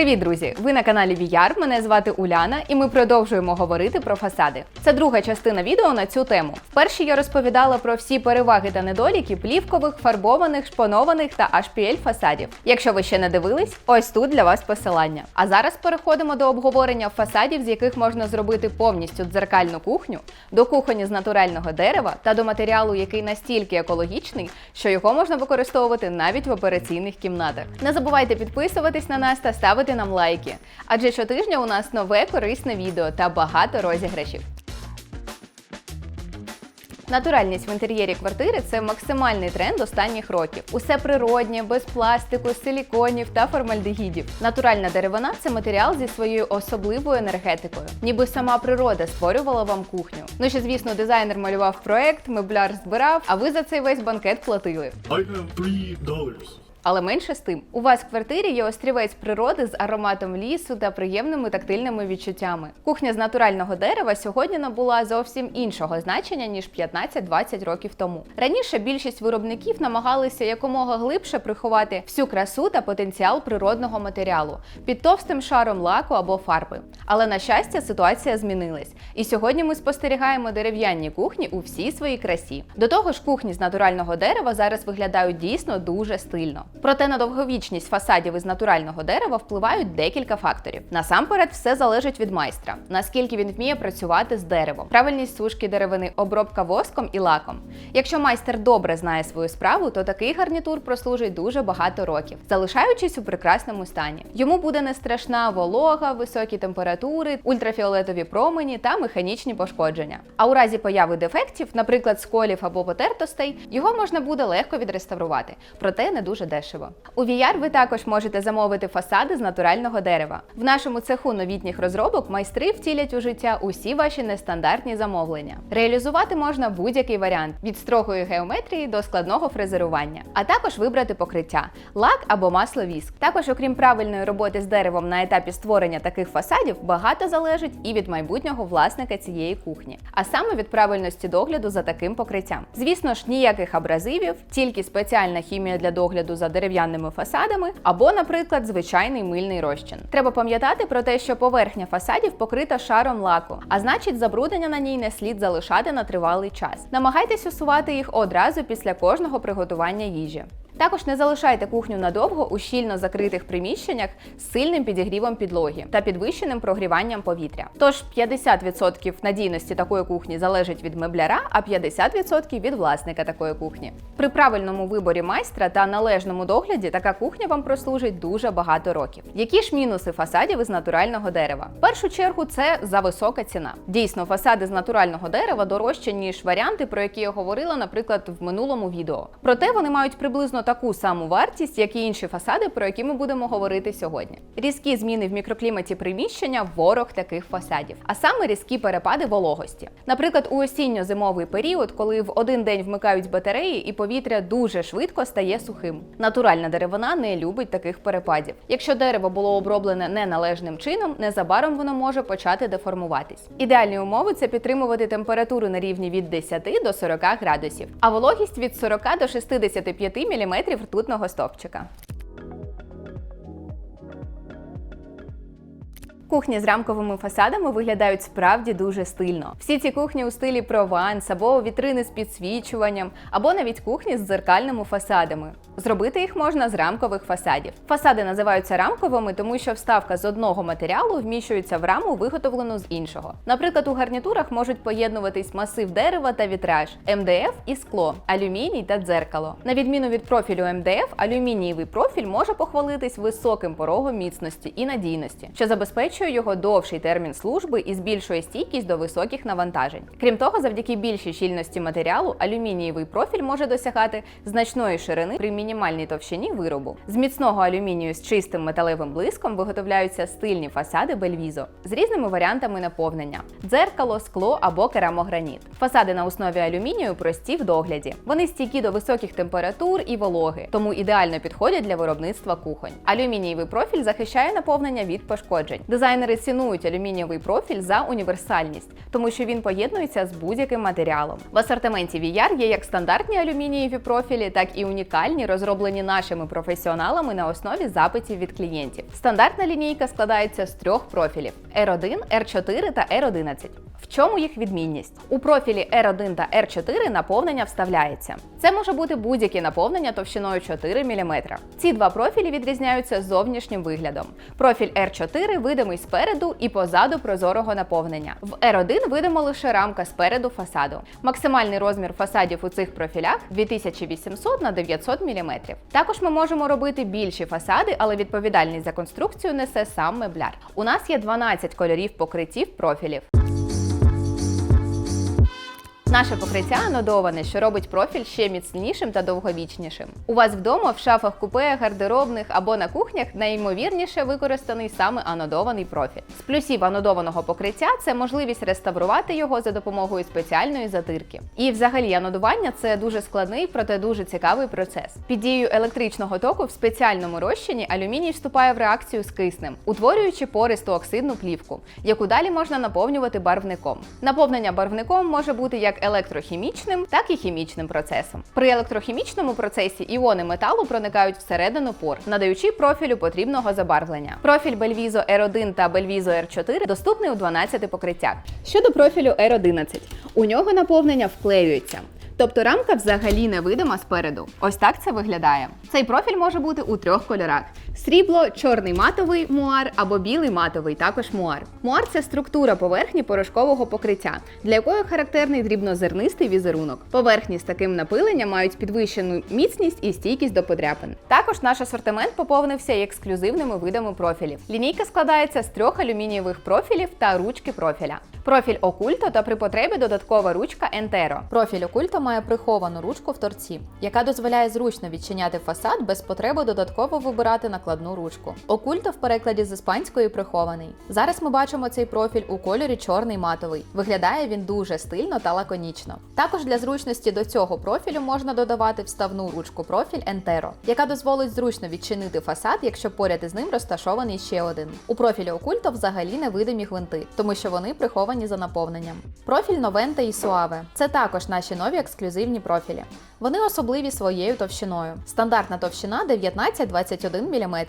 Привіт, друзі! Ви на каналі VR, Мене звати Уляна, і ми продовжуємо говорити про фасади. Це друга частина відео на цю тему. В першій я розповідала про всі переваги та недоліки плівкових, фарбованих, шпанованих та HPL фасадів. Якщо ви ще не дивились, ось тут для вас посилання. А зараз переходимо до обговорення фасадів, з яких можна зробити повністю дзеркальну кухню, до кухоні з натурального дерева та до матеріалу, який настільки екологічний, що його можна використовувати навіть в операційних кімнатах. Не забувайте підписуватись на нас та ставити нам лайки, адже щотижня у нас нове корисне відео та багато розіграшів. Натуральність в інтер'єрі квартири це максимальний тренд останніх років. Усе природнє, без пластику, силіконів та формальдегідів. Натуральна деревина це матеріал зі своєю особливою енергетикою, ніби сама природа створювала вам кухню. Ну ще звісно, дизайнер малював проект, мебляр збирав, а ви за цей весь банкет платили. I have three dollars. Але менше з тим, у вас в квартирі є острівець природи з ароматом лісу та приємними тактильними відчуттями. Кухня з натурального дерева сьогодні набула зовсім іншого значення ніж 15-20 років тому. Раніше більшість виробників намагалися якомога глибше приховати всю красу та потенціал природного матеріалу під товстим шаром лаку або фарби. Але на щастя, ситуація змінилась. І сьогодні ми спостерігаємо дерев'яні кухні у всій своїй красі. До того ж, кухні з натурального дерева зараз виглядають дійсно дуже стильно. Проте на довговічність фасадів із натурального дерева впливають декілька факторів. Насамперед, все залежить від майстра, наскільки він вміє працювати з деревом, правильність сушки деревини, обробка воском і лаком. Якщо майстер добре знає свою справу, то такий гарнітур прослужить дуже багато років, залишаючись у прекрасному стані. Йому буде не страшна волога, високі температури, ультрафіолетові промені та механічні пошкодження. А у разі появи дефектів, наприклад, сколів або потертостей, його можна буде легко відреставрувати, проте не дуже дешево. У VR ви також можете замовити фасади з натурального дерева. В нашому цеху новітніх розробок майстри втілять у життя усі ваші нестандартні замовлення. Реалізувати можна будь-який варіант від строгої геометрії до складного фрезерування, а також вибрати покриття лак або масло віск. Також, окрім правильної роботи з деревом на етапі створення таких фасадів, багато залежить і від майбутнього власника цієї кухні, а саме від правильності догляду за таким покриттям. Звісно ж, ніяких абразивів, тільки спеціальна хімія для догляду за дерев'яними фасадами, або, наприклад, звичайний мильний розчин. Треба пам'ятати про те, що поверхня фасадів покрита шаром лаку, а значить, забруднення на ній не слід залишати на тривалий час. Намагайтесь усувати їх одразу після кожного приготування їжі. Також не залишайте кухню надовго у щільно закритих приміщеннях з сильним підігрівом підлоги та підвищеним прогріванням повітря. Тож 50% надійності такої кухні залежить від мебляра, а 50% від власника такої кухні. При правильному виборі майстра та належному догляді така кухня вам прослужить дуже багато років. Які ж мінуси фасадів із натурального дерева? В першу чергу це за висока ціна. Дійсно, фасади з натурального дерева дорожчі ніж варіанти, про які я говорила, наприклад, в минулому відео. Проте вони мають приблизно таку саму вартість, як і інші фасади, про які ми будемо говорити сьогодні. Різкі зміни в мікрокліматі приміщення ворог таких фасадів, а саме різкі перепади вологості. Наприклад, у осінньо-зимовий період, коли в один день вмикають батареї і повітря дуже швидко стає сухим. Натуральна деревина не любить таких перепадів. Якщо дерево було оброблене неналежним чином, незабаром воно може почати деформуватись. Ідеальні умови це підтримувати температуру на рівні від 10 до 40 градусів, а вологість від 40 до 65 мм ртутного стовпчика. Кухні з рамковими фасадами виглядають справді дуже стильно. Всі ці кухні у стилі прованс, або вітрини з підсвічуванням, або навіть кухні з дзеркальними фасадами. Зробити їх можна з рамкових фасадів. Фасади називаються рамковими, тому що вставка з одного матеріалу вміщується в раму, виготовлену з іншого. Наприклад, у гарнітурах можуть поєднуватись масив дерева та вітраж, МДФ і скло, алюміній та дзеркало. На відміну від профілю МДФ, алюмінієвий профіль може похвалитись високим порогом міцності і надійності, що забезпечує його довший термін служби і збільшує стійкість до високих навантажень. Крім того, завдяки більшій щільності матеріалу, алюмінієвий профіль може досягати значної ширини при мінімальній товщині виробу. З міцного алюмінію з чистим металевим блиском виготовляються стильні фасади Бельвізо з різними варіантами наповнення: дзеркало, скло або керамограніт. Фасади на основі алюмінію прості в догляді. Вони стійкі до високих температур і вологи, тому ідеально підходять для виробництва кухонь. Алюмінієвий профіль захищає наповнення від пошкоджень. Дизайн Дизайнери цінують алюмінієвий профіль за універсальність, тому що він поєднується з будь-яким матеріалом. В асортименті VR є як стандартні алюмінієві профілі, так і унікальні, розроблені нашими професіоналами на основі запитів від клієнтів. Стандартна лінійка складається з трьох профілів: R1, R4 та R11. В чому їх відмінність? У профілі R1 та R4 наповнення вставляється. Це може бути будь-яке наповнення товщиною 4 мм. Ці два профілі відрізняються зовнішнім виглядом. Профіль R4 видимий спереду і позаду прозорого наповнення. В R1 видимо лише рамка спереду фасаду. Максимальний розмір фасадів у цих профілях 2800 на 900 мм. Також ми можемо робити більші фасади, але відповідальність за конструкцію несе сам мебляр. У нас є 12 кольорів покриттів профілів. Наше покриття анодоване, що робить профіль ще міцнішим та довговічнішим. У вас вдома в шафах купе, гардеробних або на кухнях найімовірніше використаний саме анодований профіль. З плюсів анодованого покриття це можливість реставрувати його за допомогою спеціальної затирки. І взагалі анодування це дуже складний, проте дуже цікавий процес. Під дією електричного току в спеціальному розчині алюміній вступає в реакцію з киснем, утворюючи пористу оксидну плівку, яку далі можна наповнювати барвником. Наповнення барвником може бути як електрохімічним, так і хімічним процесом. При електрохімічному процесі іони металу проникають всередину пор, надаючи профілю потрібного забарвлення. Профіль Belviso R1 та Belviso R4 доступний у 12 покриттях. Щодо профілю R11, у нього наповнення вклеюється. Тобто рамка взагалі не видима спереду. Ось так це виглядає. Цей профіль може бути у трьох кольорах: срібло, чорний матовий муар або білий матовий, також муар. Муар це структура поверхні порошкового покриття, для якої характерний дрібнозернистий візерунок. Поверхні з таким напиленням мають підвищену міцність і стійкість до подряпин. Також наш асортимент поповнився ексклюзивними видами профілів. Лінійка складається з трьох алюмінієвих профілів та ручки профіля. Профіль окульто та при потребі додаткова ручка Ентеро. Профіль окульто має приховану ручку в торці, яка дозволяє зручно відчиняти фасад без потреби додатково вибирати накладну ручку. Окульто в перекладі з іспанської прихований. Зараз ми бачимо цей профіль у кольорі чорний матовий. Виглядає він дуже стильно та лаконічно. Також для зручності до цього профілю можна додавати вставну ручку профіль Ентеро, яка дозволить зручно відчинити фасад, якщо поряд із ним розташований ще один. У профілі окульто взагалі невидимі гвинти, тому що вони приховані за наповненням. Профіль Новента і Суаве це також наші нові ексклюзивні профілі. Вони особливі своєю товщиною. Стандартна товщина 19-21 мм,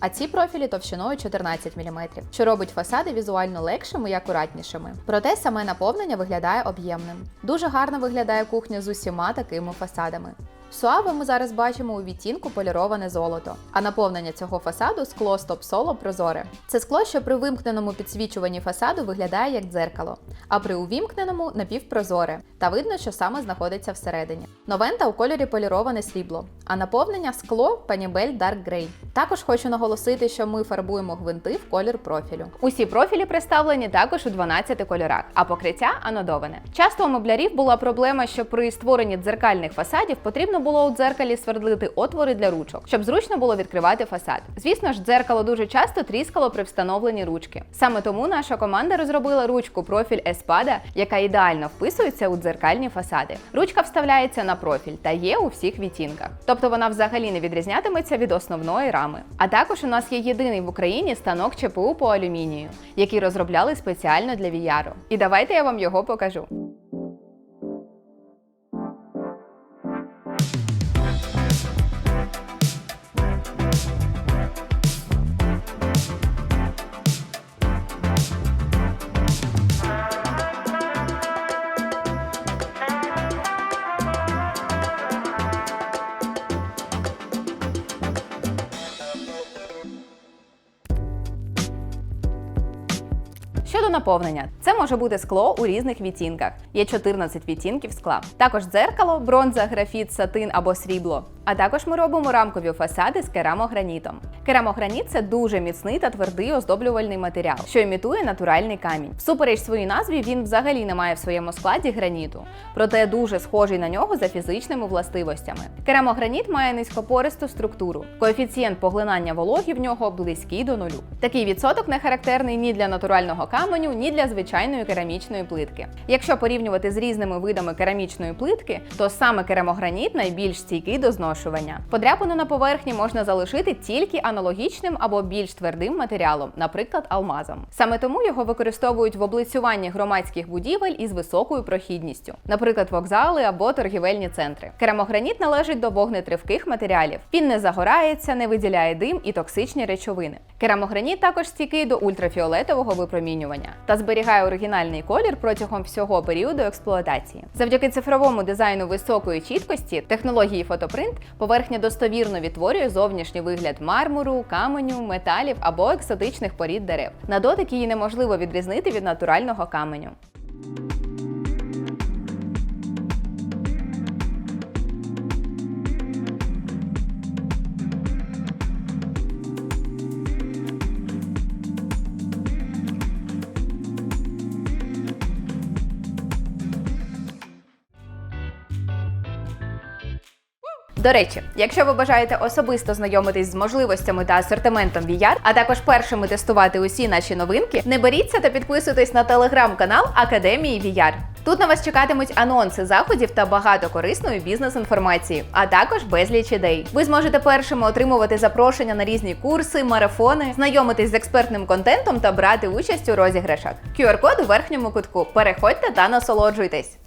а ці профілі товщиною 14 мм, що робить фасади візуально легшими і акуратнішими. Проте саме наповнення виглядає об'ємним. Дуже гарно виглядає кухня з усіма такими фасадами. Суаве ми зараз бачимо у відтінку поліроване золото, а наповнення цього фасаду скло стоп-соло прозоре. Це скло, що при вимкненому підсвічуванні фасаду виглядає як дзеркало, а при увімкненому напівпрозоре, та видно, що саме знаходиться всередині. Новента у кольорі поліроване срібло, а наповнення скло Панібель Dark Grey. Також хочу наголосити, що ми фарбуємо гвинти в колір профілю. Усі профілі представлені також у 12 кольорах, а покриття анодоване. Часто у меблярів була проблема, що при створенні дзеркальних фасадів потрібно було у дзеркалі свердлити отвори для ручок, щоб зручно було відкривати фасад. Звісно ж, дзеркало дуже часто тріскало при встановленні ручки. Саме тому наша команда розробила ручку профіль Espada, яка ідеально вписується у дзеркальні фасади. Ручка вставляється на профіль та є у всіх відтінках. Тобто вона взагалі не відрізнятиметься від основної рами. А також у нас є єдиний в Україні станок ЧПУ по алюмінію, який розробляли спеціально для VR. І давайте я вам його покажу. Щодо наповнення, це може бути скло у різних відтінках. Є 14 відтінків скла. Також дзеркало, бронза, графіт, сатин або срібло. А також ми робимо рамкові фасади з керамогранітом. Керамограніт це дуже міцний та твердий оздоблювальний матеріал, що імітує натуральний камінь. Всупереч своїй назві він взагалі не має в своєму складі граніту, проте дуже схожий на нього за фізичними властивостями. Керамограніт має низькопористу структуру. Коефіцієнт поглинання вологи в нього близький до нулю. Такий відсоток не характерний ні для натурального каменю, каменю, ні для звичайної керамічної плитки. Якщо порівнювати з різними видами керамічної плитки, то саме керамограніт найбільш стійкий до зношування. Подряпину на поверхні можна залишити тільки аналогічним або більш твердим матеріалом, наприклад, алмазом. Саме тому його використовують в облицюванні громадських будівель із високою прохідністю, наприклад, вокзали або торгівельні центри. Керамограніт належить до вогнетривких матеріалів. Він не загорається, не виділяє дим і токсичні речовини. Керамограніт також стійкий до ультрафіолетового випромінювання та зберігає оригінальний колір протягом всього періоду експлуатації. Завдяки цифровому дизайну високої чіткості, технології фотопринт, поверхня достовірно відтворює зовнішній вигляд мармуру, каменю, металів або екзотичних порід дерев. На дотик її неможливо відрізнити від натурального каменю. До речі, якщо ви бажаєте особисто знайомитись з можливостями та асортиментом VR, а також першими тестувати усі наші новинки, не беріться та підписуйтесь на телеграм-канал Академії VR. Тут на вас чекатимуть анонси заходів та багато корисної бізнес-інформації, а також безліч ідей. Ви зможете першими отримувати запрошення на різні курси, марафони, знайомитись з експертним контентом та брати участь у розіграшах. QR-код у верхньому кутку. Переходьте та насолоджуйтесь.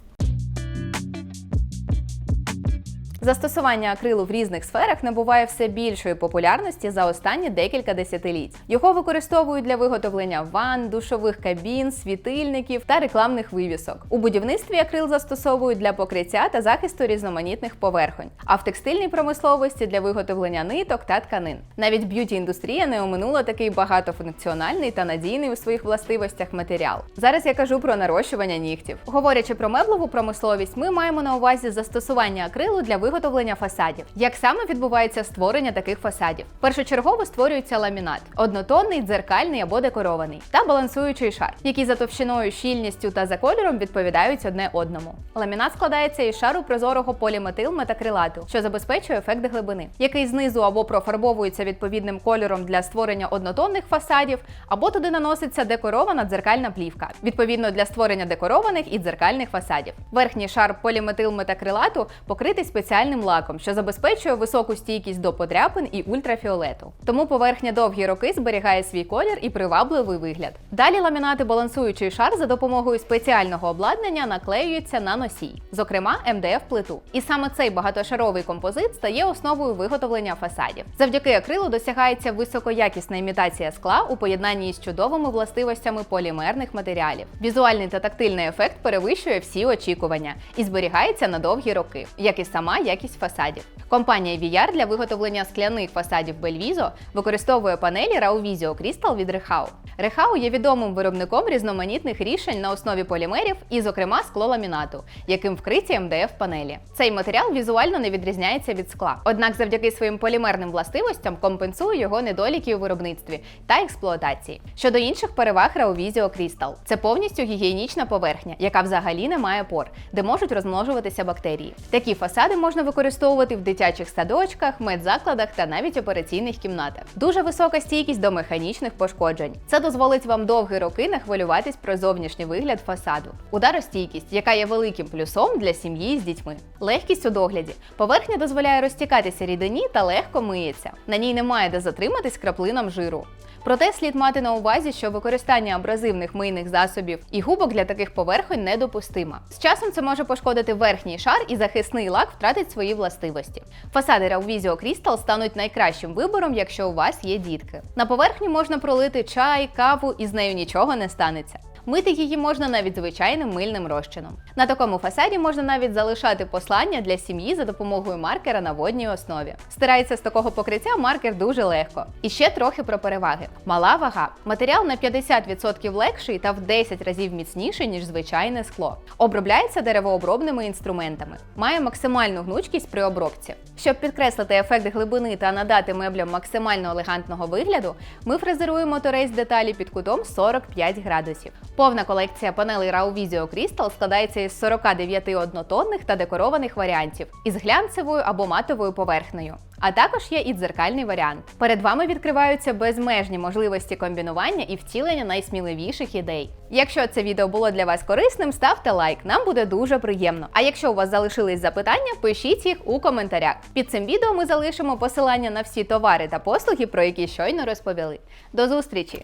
Застосування акрилу в різних сферах набуває все більшої популярності за останні декілька десятиліть. Його використовують для виготовлення ванн, душових кабін, світильників та рекламних вивісок. У будівництві акрил застосовують для покриття та захисту різноманітних поверхонь, а в текстильній промисловості для виготовлення ниток та тканин. Навіть б'юті-індустрія не оминула такий багатофункціональний та надійний у своїх властивостях матеріал. Зараз я кажу про нарощування нігтів. Говорячи про меблеву промисловість, ми маємо на увазі застосування акрилу для виготовлення фасадів. Як саме відбувається створення таких фасадів? Першочергово створюється ламінат, однотонний, дзеркальний або декорований, та балансуючий шар, які за товщиною, щільністю та за кольором відповідають одне одному. Ламінат складається із шару прозорого поліметилметакрилату, що забезпечує ефект глибини, який знизу або профарбовується відповідним кольором для створення однотонних фасадів, або туди наноситься декорована дзеркальна плівка, відповідно для створення декорованих і дзеркальних фасадів. Верхній шар поліметилметакрилату покритий спеціальним лаком, що забезпечує високу стійкість до подряпин і ультрафіолету. Тому поверхня довгі роки зберігає свій колір і привабливий вигляд. Далі ламінати балансуючий шар за допомогою спеціального обладнання наклеюються на носій, зокрема МДФ плиту. І саме цей багатошаровий композит стає основою виготовлення фасадів. Завдяки акрилу досягається високоякісна імітація скла у поєднанні з чудовими властивостями полімерних матеріалів. Візуальний та тактильний ефект перевищує всі очікування і зберігається на довгі роки, як і сама якість фасадів. Компанія VR для виготовлення скляних фасадів Belviso використовує панелі Rauvisio Crystal від Rehau. Rehau є відомим виробником різноманітних рішень на основі полімерів і, зокрема, склоламінату, яким вкриті МДФ панелі. Цей матеріал візуально не відрізняється від скла, однак завдяки своїм полімерним властивостям компенсує його недоліки у виробництві та експлуатації. Щодо інших переваг Rauvisio Crystal – це повністю гігієнічна поверхня, яка взагалі не має пор, де можуть розмножуватися бактерії. Такі фасади можна використовувати в дитячих садочках, медзакладах та навіть операційних кімнатах. Дуже висока стійкість до механічних пошкоджень. Це дозволить вам довгі роки не хвилюватись про зовнішній вигляд фасаду. Ударостійкість, яка є великим плюсом для сім'ї з дітьми. Легкість у догляді. Поверхня дозволяє розтікатися рідині та легко миється. На ній немає де затриматись краплинам жиру. Проте слід мати на увазі, що використання абразивних мийних засобів і губок для таких поверхонь недопустимо. З часом це може пошкодити верхній шар і захисний лак втратить свої властивості. Фасади Rauvisio Crystal стануть найкращим вибором, якщо у вас є дітки. На поверхню можна пролити чай, каву і з нею нічого не станеться. Мити її можна навіть звичайним мильним розчином. На такому фасаді можна навіть залишати послання для сім'ї за допомогою маркера на водній основі. Стирається з такого покриття маркер дуже легко. І ще трохи про переваги. Мала вага. Матеріал на 50% легший та в 10 разів міцніший, ніж звичайне скло. Обробляється деревообробними інструментами. Має максимальну гнучкість при обробці. Щоб підкреслити ефект глибини та надати меблям максимально елегантного вигляду, ми фрезеруємо торейсь деталі під кутом 45 градусів. Повна колекція панелей Rao Visio Crystal складається із 49 однотонних та декорованих варіантів із глянцевою або матовою поверхнею. А також є і дзеркальний варіант. Перед вами відкриваються безмежні можливості комбінування і втілення найсміливіших ідей. Якщо це відео було для вас корисним, ставте лайк, нам буде дуже приємно. А якщо у вас залишились запитання, пишіть їх у коментарях. Під цим відео ми залишимо посилання на всі товари та послуги, про які щойно розповіли. До зустрічі!